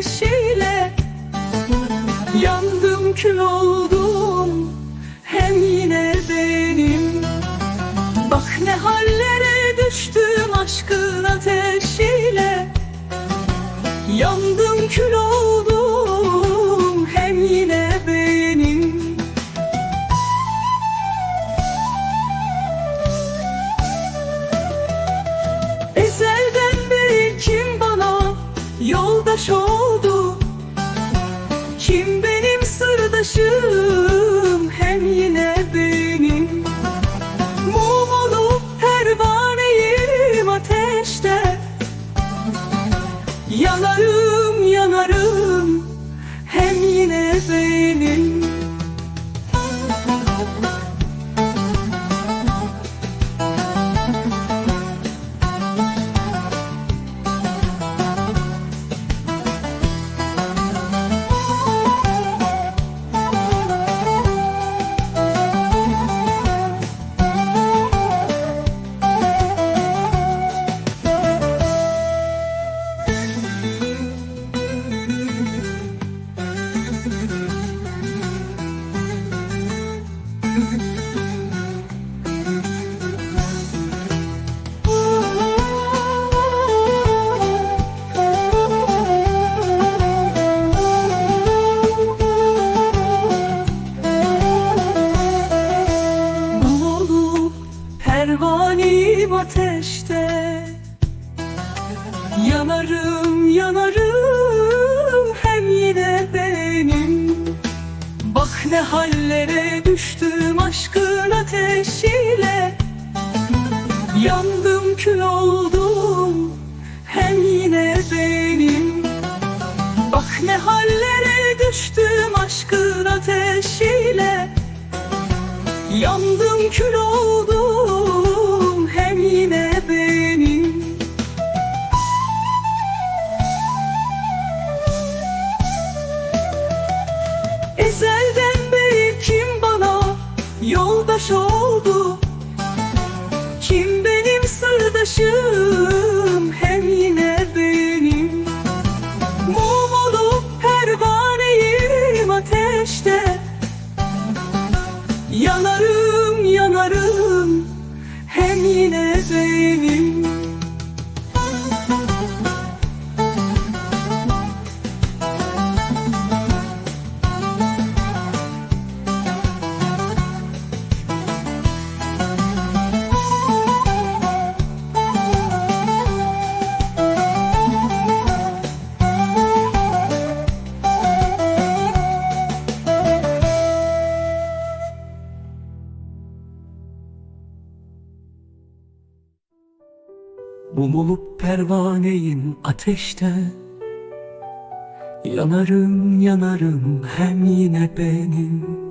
ateşiyle Yandım kül oldum hem yine benim. Bak ne hallere düştüm aşkın ateşiyle Yandım kül oldum hem yine benim. Ezelden beri kim bana yoldaş oldu sırdaşım hem yine benim. Mum olup pervaneyim ateşte. Yanarım ne hallere düştüm aşkın ateşiyle. Yandım kül oldum hem yine benim Bak ne hallere düştüm aşkın ateşiyle. Yandım kül oldum hem yine benim yoldaş oldu Mum olup pervaneyim ateşte. Yanarım yanarım hem yine benim